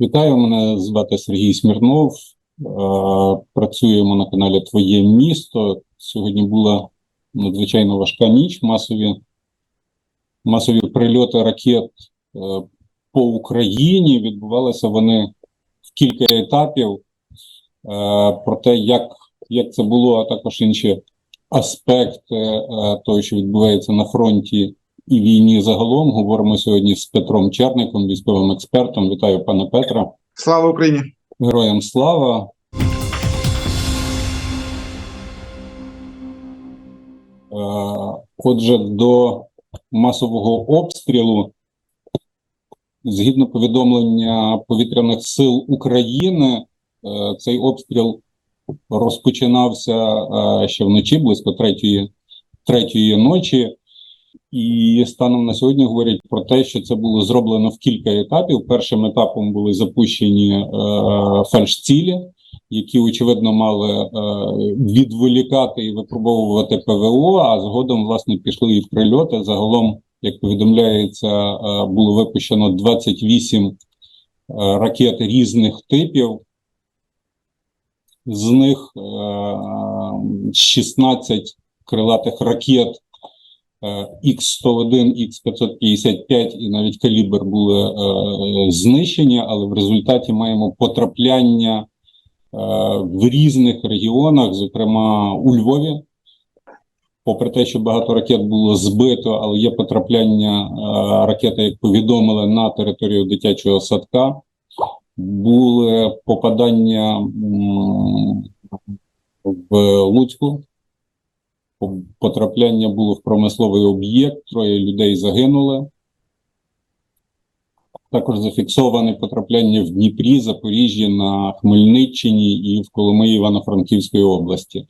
Вітаю, мене звати Сергій Смірнов. Е, Працюємо на каналі Твоє місто. Сьогодні була надзвичайно важка ніч. Масові, масові прильоти ракет е, по Україні. Відбувалися вони в кілька етапів. Е, Про те, як, як це було, а також інші аспекти того, що відбувається на фронті і війні загалом. Говоримо сьогодні з Петром Черником, військовим експертом. Вітаю, пане Петре. Слава Україні! Героям слава. Е, Отже, до масового обстрілу, згідно повідомлення повітряних сил України, е, цей обстріл розпочинався е, ще вночі, близько третьої, третьої ночі. І станом на сьогодні говорять про те, що це було зроблено в кілька етапів. Першим етапом були запущені е, фальшцілі, які очевидно мали е, відволікати і випробовувати ПВО. А згодом власне пішли і прильоти. Загалом, як повідомляється, е, було випущено 28 е, ракет різних типів. З них е, 16 крилатих ракет Х-101, Х-555 і навіть калібр були е, знищені, але в результаті маємо потрапляння е, в різних регіонах, зокрема у Львові. Попри те, що багато ракет було збито, але є потрапляння е, ракети, як повідомили, на територію дитячого садка. Були попадання в Луцьку, потрапляння було в промисловий об'єкт, троє людей загинули. Також зафіксоване потрапляння в Дніпрі, Запоріжжі, на Хмельниччині і в Коломиї Івано-Франківської області.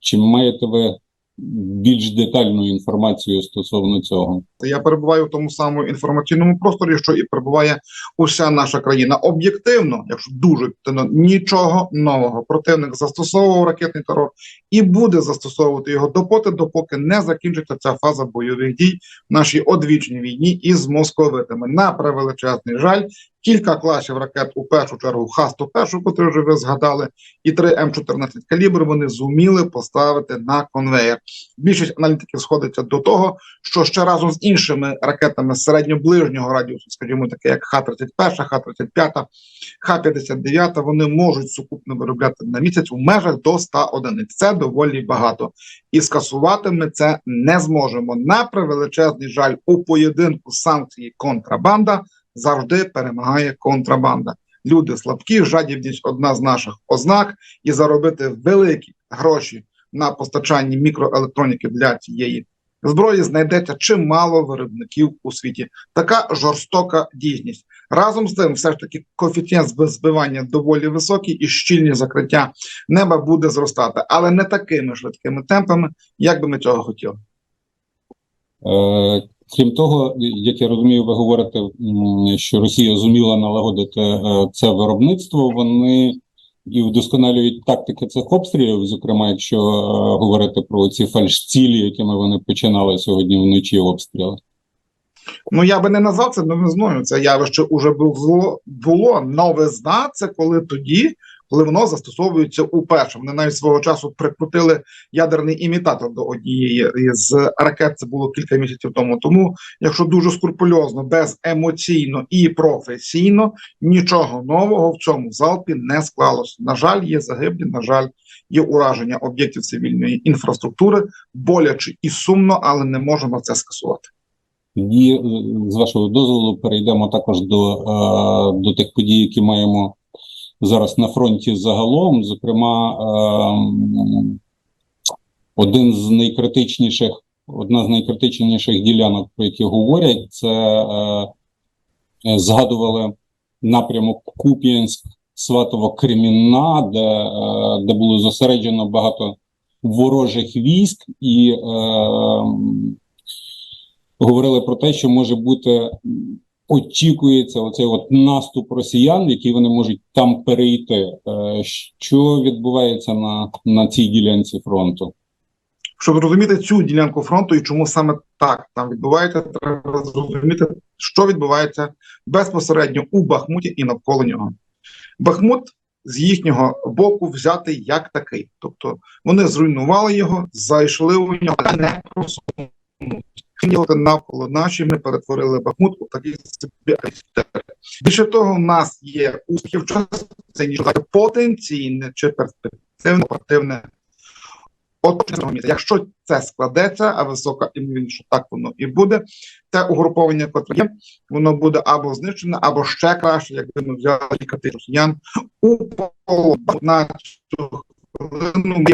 Чи маєте ви більш детальну інформацію стосовно цього? Я перебуваю в тому самому інформаційному просторі, що і перебуває уся наша країна. Об'єктивно, якщо дуже нічого нового. Противник застосовував ракетний терор і буде застосовувати його допоти, допоки не закінчиться ця фаза бойових дій в нашій одвічній війні із московитами. На превеличезний жаль, кілька класів ракет у першу чергу Х-101, котру вже ви згадали, і 3 М14 калібр вони зуміли поставити на конвеєр. Більшість аналітиків сходиться до того, що ще разом з іншими ракетами середньоближнього радіусу, скажімо, таке як Х-31, Х-35, Х-59, вони можуть сукупно виробляти на місяць у межах до 100 одиниць. Це доволі багато. І скасувати ми це не зможемо. На превеличезний жаль, у поєдинку санкції контрабанда завжди перемагає контрабанда. Люди слабкі, жадібність одна з наших ознак, і заробити великі гроші на постачанні мікроелектроніки для цієї зброї знайдеться чимало виробників у світі. Така жорстока дійсність. Разом з тим, все ж таки, коефіцієнт збивання доволі високий і щільні закриття неба буде зростати, але не такими швидкими темпами, як би ми цього хотіли. Крім того, як я розумію, ви говорите, що Росія зуміла налагодити е, це виробництво. Вони і вдосконалюють тактики цих обстрілів, зокрема, якщо е, говорити про ці фальшцілі, якими вони починали сьогодні вночі обстріли. Ну я би не назвав це новизною. Це явище уже було було новизна. Це коли тоді, коли воно застосовується уперше. Вони навіть свого часу прикрутили ядерний імітатор до однієї з ракет. Це було кілька місяців тому. Тому, якщо дуже скрупульозно, беземоційно і професійно, нічого нового в цьому залпі не склалося. На жаль, є загиблі. На жаль, є ураження об'єктів цивільної інфраструктури, боляче і сумно, але не можемо це скасувати. Тоді, е, з вашого дозволу, перейдемо також до, е, до тих подій, які маємо зараз на фронті загалом. Зокрема, е, один з найкритичніших, одна з найкритичніших ділянок, про які говорять, це е, згадували напрямок Куп'янськ, Сватово Кремінна, де, е, де було зосереджено багато ворожих військ і. Е, говорили про те, що може бути очікується оцей от наступ росіян, який вони можуть там перейти. Е, Що відбувається на, на цій ділянці фронту? Щоб зрозуміти цю ділянку фронту і чому саме так там відбувається, треба зрозуміти, що відбувається безпосередньо у Бахмуті і навколо нього. Бахмут з їхнього боку взятий як такий. Тобто вони зруйнували його, зайшли у нього, але не просунули. Навколо наші ми перетворили Бахмут у такий собі архітектур. Більше того, у нас є успіхи в що потенційне чи перспективне оперативне оточення. Якщо це складеться, а висока ймовірність, що так воно і буде, те угруповання, котре є, воно буде або знищене, або ще краще, якби ми взяли кілька тисяч росіян у полон на цю хвилину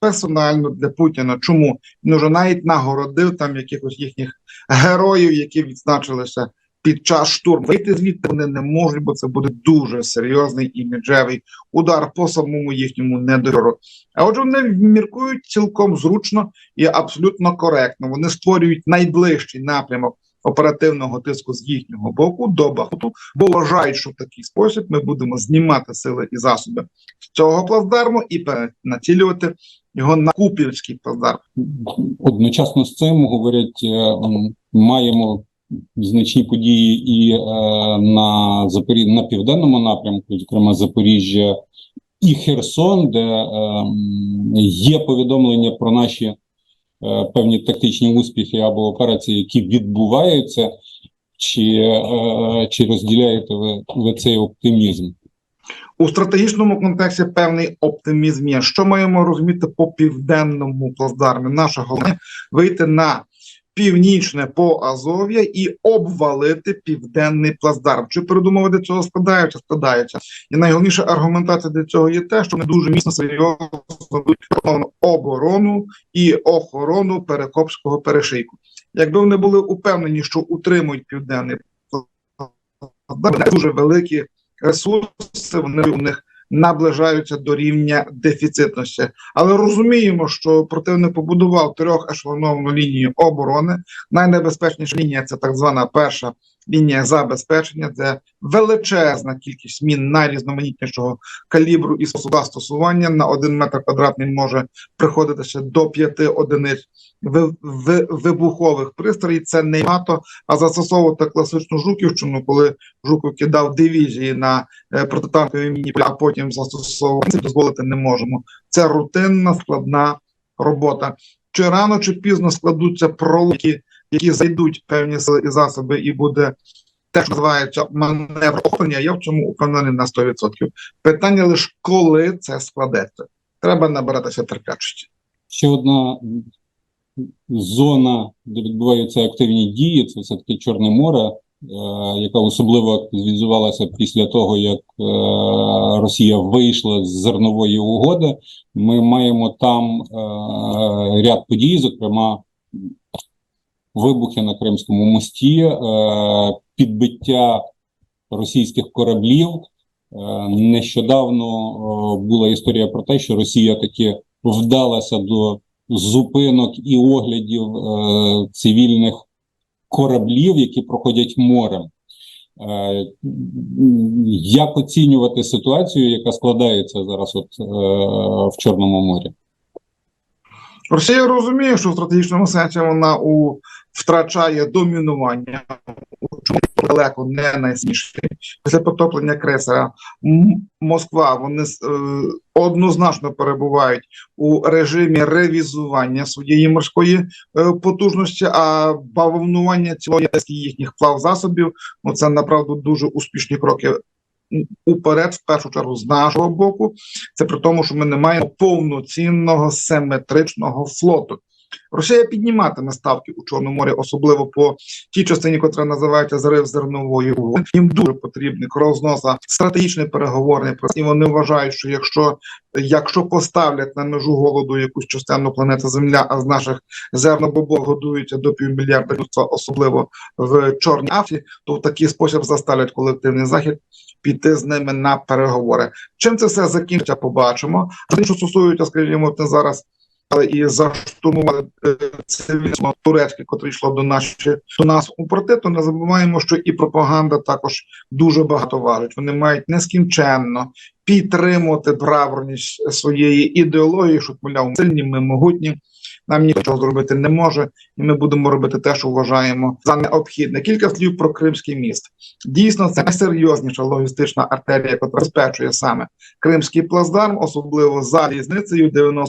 персонально для Путіна. Чому він вже навіть нагородив там якихось їхніх героїв, які відзначилися під час штурму. Вийти звідти вони не можуть, бо це буде дуже серйозний іміджевий удар по самому їхньому недору. А отже, вони міркують цілком зручно і абсолютно коректно. Вони створюють найближчий напрямок оперативного тиску з їхнього боку до Бахмуту, бо вважають, що в такий спосіб ми будемо знімати сили і засоби з цього плацдарму і перенацілювати його на Купівський плацдарм. Одночасно з цим говорять, е, маємо значні події і е, на Запорі... на південному напрямку, зокрема Запоріжжя і Херсон, де е, є повідомлення про наші певні тактичні успіхи або операції, які відбуваються. Чи, е, чи розділяєте ви, ви цей оптимізм? У стратегічному контексті певний оптимізм є. Що маємо розуміти по південному плацдармі? Наше головне вийти на північне по Азов'я і обвалити південний плацдарм. Чи передумови до цього складаються? Складаються. І найголовніша аргументація для цього є те, що вони дуже міцно серйозно оборону і охорону Перекопського перешийку. Якби вони були упевнені, що утримують південний плацдарм, дуже великі ресурси, вони у них наближаються до рівня дефіцитності. Але розуміємо, що противник побудував трьох трьохешелоновану лінію оборони. Найнебезпечніша лінія це так звана перша лінія забезпечення, це величезна кількість мін найрізноманітнішого калібру і способу застосування на один метр квадратний може приходитися до п'яти одиниць ви- ви- вибухових пристроїв. Це не НАТО, а застосовувати класичну жуківщину, коли Жуков кидав дивізії на е, протитанкові міні, а потім застосовував. Це дозволити не можемо. Це рутинна складна робота. Чи рано чи пізно складуться пролуки, які зайдуть певні сили і засоби, і буде те, що називається маневр охоплення. Я в цьому упевнений на 100%. Питання лише коли це складеться. Треба набиратися терпячості. Ще одна зона, де відбуваються активні дії, це все-таки Чорне море, е, яка особливо активізувалася після того, як е, Росія вийшла з зернової угоди. Ми маємо там е, ряд подій, зокрема вибухи на Кримському мості, е, підбиття російських кораблів. Е, Нещодавно е, була історія про те, що Росія таки вдалася до зупинок і оглядів цивільних кораблів, які проходять морем. Як оцінювати ситуацію, яка складається зараз от, в Чорному морі? Росія розуміє, що в стратегічному сенсі вона у втрачає домінування, далеко не найсмішніше. Після потоплення крейсера М- Москва вони е, однозначно перебувають у режимі ревізування своєї морської е, потужності, а бавовнування цілої їхніх плавзасобів ну це направду дуже успішні кроки. Уперед, в першу чергу, з нашого боку, це при тому, що ми не маємо повноцінного симетричного флоту. Росія підніматиме ставки у Чорному морі, особливо по тій частині, котра називається зрив зернової. Їм дуже потрібний крозноса стратегічний переговорний процес. І вони вважають, що якщо, якщо поставлять на межу голоду якусь частину планети Земля, а з наших зернобобов годуються до півмільярда людства, особливо в Чорній Афрі, то в такий спосіб заставлять колективний захід піти з ними на переговори. Чим це все закінчиться, побачимо. Що стосується, скажімо, зараз і заштурмували е, цивільно турецьке, котре йшло до наші до нас у проти, то не забуваємо, що і пропаганда також дуже багато важить. Вони мають нескінченно підтримувати браворність своєї ідеології, що мовляв, сильні, ми могутні. Нам нічого зробити не може, і ми будемо робити те, що вважаємо за необхідне. Кілька слів про Кримський міст. Дійсно, це найсерйозніша логістична артерія, яка забезпечує саме Кримський плацдарм, особливо за різницею 90%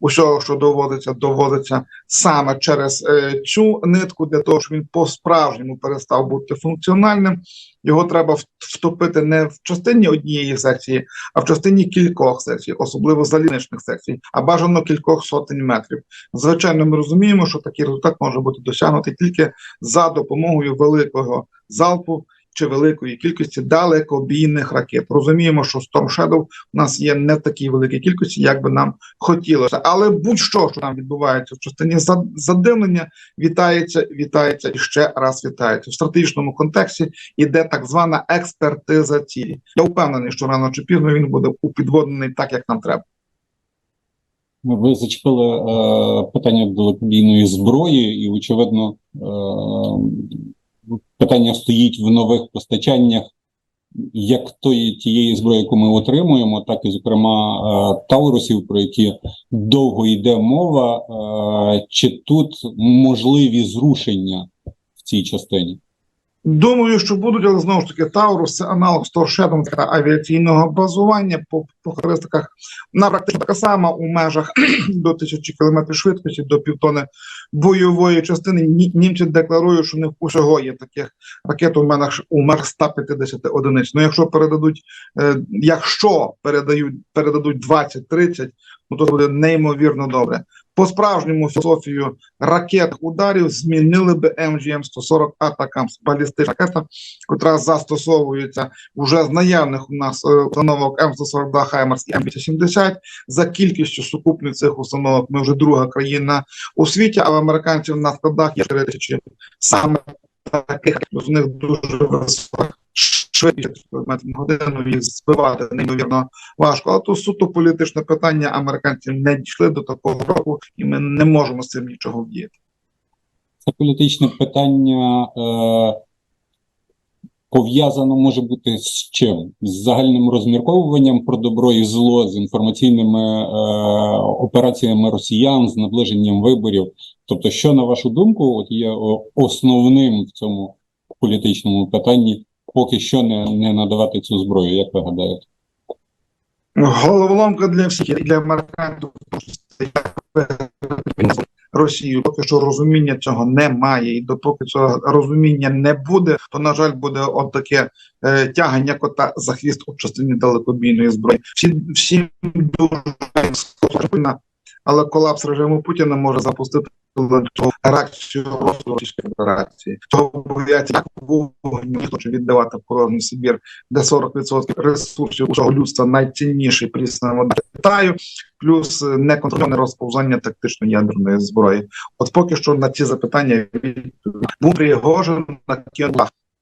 усього, що доводиться, доводиться саме через е, цю нитку, для того, щоб він по-справжньому перестав бути функціональним. Його треба втопити не в частині однієї секції, а в частині кількох секцій, особливо залізничних секцій, а бажано кількох сотень метрів. Звичайно, ми розуміємо, що такий результат може бути досягнутий тільки за допомогою великого залпу чи великої кількості далекобійних ракет. Розуміємо, що Storm Shadow у нас є не в такій великій кількості, як би нам хотілося. Але будь-що, що там відбувається в частині задимлення, вітається, вітається і ще раз вітається. В стратегічному контексті іде так звана експертиза цілі. Я впевнений, що рано чи пізно він буде упідводений так, як нам треба. Ви зачепили е, питання далекобійної зброї, і, очевидно, е, питання стоїть в нових постачаннях як тої тієї зброї, яку ми отримуємо, так і, зокрема, е, Таурусів, про які довго йде мова. Е, чи тут можливі зрушення в цій частині? Думаю, що будуть, але знову ж таки, Таурус це аналог Сторшедом для авіаційного базування по, по характеристиках. На практично така сама у межах до тисячі кілометрів швидкості, до півтони бойової частини. Ні- Німці декларують, що них усього є таких ракет у межах у межах 150 одиниць. Ну, якщо передадуть, е, якщо передають передадуть 20-30, ну то буде неймовірно добре. По справжньому філософію ракет ударів змінили би МГМ 140 Атакамс балістична ракета, яка застосовується вже з наявних у нас е, установок М142 Хаймерс і М270. За кількістю сукупних цих установок ми вже друга країна у світі, а в американців на складах є 4 тисячі саме таких з них дуже висока на годину їх збивати неймовірно важко. Але то суто політичне питання. Американці не дійшли до такого року, і ми не можемо з цим нічого вдіяти. Це політичне питання е, пов'язано може бути з чим? З загальним розмірковуванням про добро і зло, з інформаційними е, операціями росіян, з наближенням виборів. Тобто, що на вашу думку, от є основним в цьому політичному питанні, поки що не, не надавати цю зброю, як ви гадаєте? Головоломка для всіх для американців Росію. Поки що розуміння цього немає, і допоки цього розуміння не буде, то на жаль буде от таке е, тягання кота за хвіст у частині далекобійної зброї. Всі всі дуже схожі, але колапс режиму Путіна може запустити реакцію Російської. Того бояться віддавати в Сибір, де 40% ресурсів усього людства найцінніший прісна вода Китаю, плюс е, неконтрольоване розповзання тактичної ядерної зброї. От поки що на ці запитання був Пригожин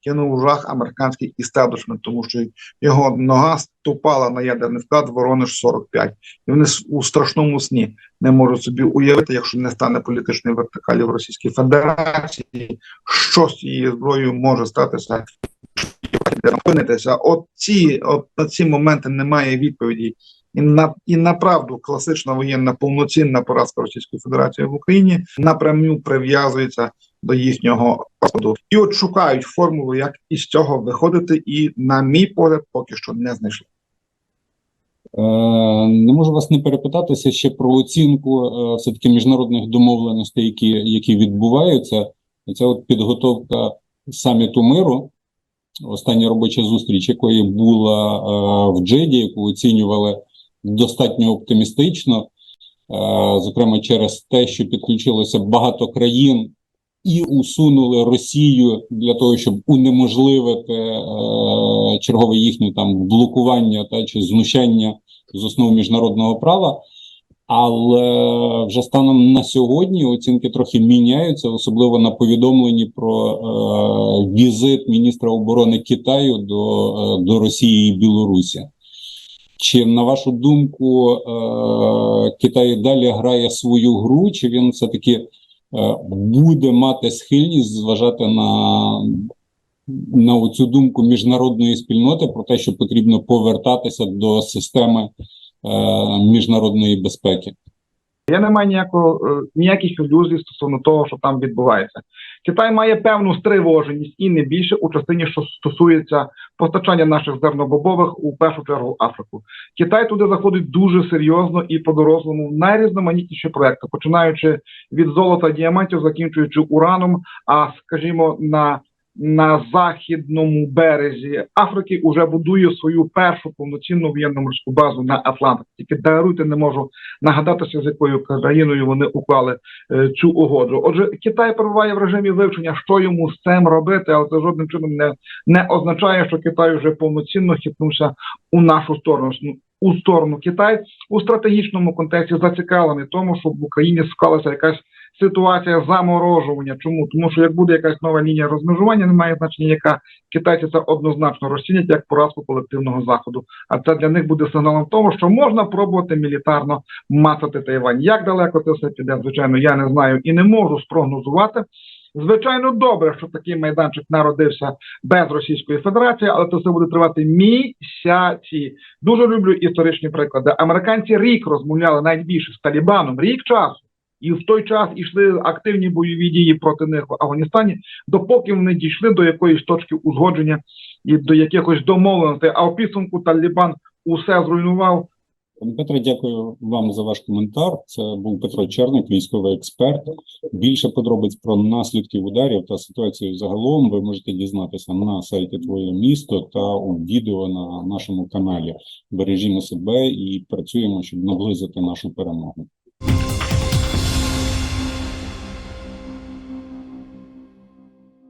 кинув жах американський істеблішмент, тому що його нога ступала на ядерний вклад Воронеж 45. І вони у страшному сні не можуть собі уявити, якщо не стане політичної вертикалі в Російській Федерації, що з цією зброєю може статися. От ці, от на ці моменти немає відповіді. І на і направду класична воєнна повноцінна поразка Російської Федерації в Україні напряму прив'язується до їхнього розпаду. І от шукають формулу, як із цього виходити, і, на мій погляд, поки що не знайшли. Е, Не можу вас не перепитатися ще про оцінку е, все-таки міжнародних домовленостей, які, які відбуваються. Ця от підготовка саміту миру, остання робоча зустріч, якої була е, в Джеді, яку оцінювали достатньо оптимістично, зокрема через те, що підключилося багато країн і усунули Росію для того, щоб унеможливити е, чергове їхнє там блокування та чи знущання з основ міжнародного права. Але вже станом на сьогодні оцінки трохи міняються, особливо на повідомленні про е, візит міністра оборони Китаю до, е, до Росії і Білорусі. Чи на вашу думку е, Китай далі грає свою гру, чи він все-таки е, буде мати схильність зважати на, на цю думку міжнародної спільноти про те, що потрібно повертатися до системи е, міжнародної безпеки? Я не маю ніякого е, ніяких ілюзій стосовно того, що там відбувається. Китай має певну стривоженість і не більше у частині, що стосується постачання наших зернобобових у першу чергу Африку. Китай туди заходить дуже серйозно і по-дорослому в найрізноманітніші проекти, починаючи від золота діамантів, закінчуючи ураном. А скажімо, на на західному березі Африки вже будує свою першу повноцінну воєнно-морську базу на Атлантиці. Тільки даруйте, не можу нагадатися, з якою країною вони уклали е, цю угоду. Отже, Китай перебуває в режимі вивчення, що йому з цим робити, але це жодним чином не, не означає, що Китай вже повноцінно хитнувся у нашу сторону. У сторону Китай у стратегічному контексті зацікавлений тому, щоб в Україні склалася якась ситуація заморожування. Чому? Тому що як буде якась нова лінія розмежування, немає значення, яка китайці це однозначно розцінять як поразку колективного заходу. А це для них буде сигналом того, що можна пробувати мілітарно мацати Тайвань. Як далеко це все піде, звичайно, я не знаю і не можу спрогнозувати. Звичайно, добре, що такий майданчик народився без Російської Федерації, але це все буде тривати місяці. Дуже люблю історичні приклади. Американці рік розмовляли навіть більше з Талібаном, рік часу. І в той час йшли активні бойові дії проти них в Афганістані, допоки вони дійшли до якоїсь точки узгодження і до якихось домовленостей. А в підсумку Талібан усе зруйнував. Пане Петре, дякую вам за ваш коментар. Це був Петро Черник, військовий експерт. Більше подробиць про наслідки ударів та ситуацію загалом ви можете дізнатися на сайті Твоє місто та у відео на нашому каналі. Бережімо себе і працюємо, щоб наблизити нашу перемогу.